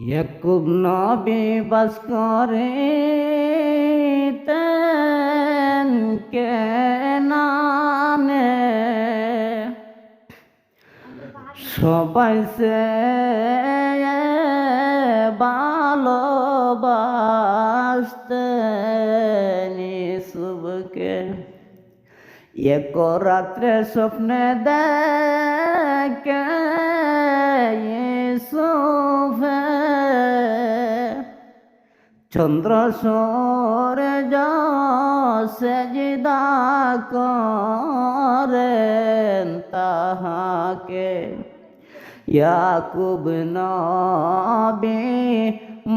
ইয়াকুব নবী বাস করে তেন কেনানে সবাই সে ভালোবাসতেন ইসুবকে এক রাত্রে স্বপ্নে দেখে চন্দ্র সূর্য সেজদা করেন তাহাকে ইয়াকুব নবী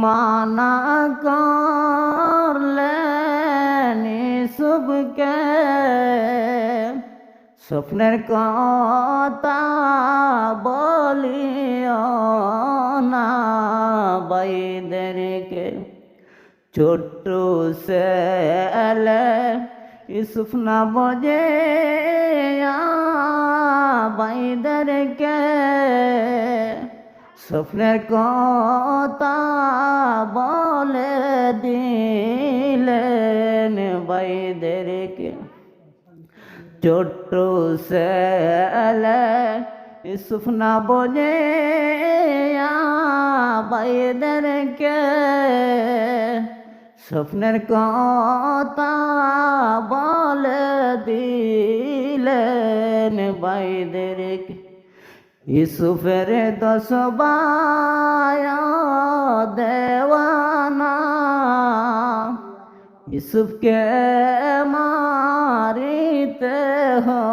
মানা করলেন ইসুফকে স্বপ্নের কথা ছোট্ট সেলে ইসুফ না বজে বাইদেরকে স্বপ্নের কথা বলে দিলেন বাইদেরকে ছোট্ট সেলে ইসুফ না বোঝে বাইদেরকে স্বপ্নের কথা বলে দিলেন বাইদেরকে ইসুফের দশ দেওয়ানা ইসুফকে মারিতে হইলেন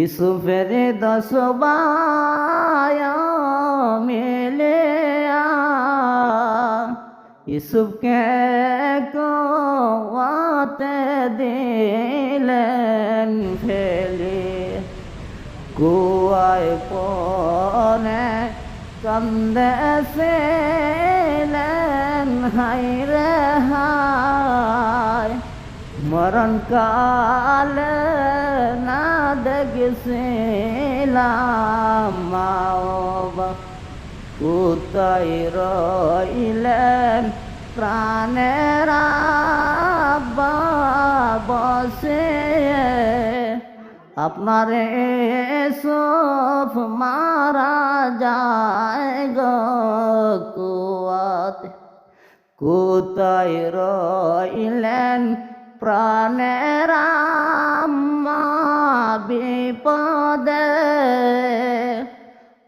ইসুফের দশ মিলে ইসুফকে কোয়াতে দিলেন ফেলে। কুয়ায় পনে কান্দে সেলেন হাই রে হাই মরণ কালে না দেখছিলাম মাওবা। কোথায় রইলেন প্রাণের বসে আপনার সব মারা যায় গো কুয়াতে। কোথায় রইলেন প্রাণের বিপদে।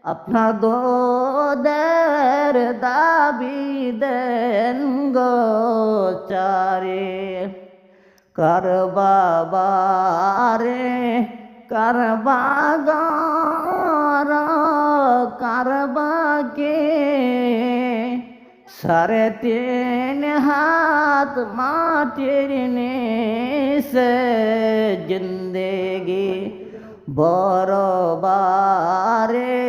আপনার দোদের দাবি দেন গো চারে। কার বাবারে কার বাগার কার বাগে সাড়ে তিন হাত মাটির নিচে জিন্দেগি বড় বারে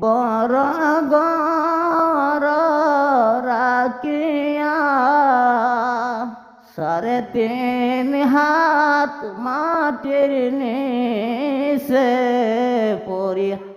বড় গর রাখিয়া সাড়ে তিন হাত মাটির নিচে পড়িয়া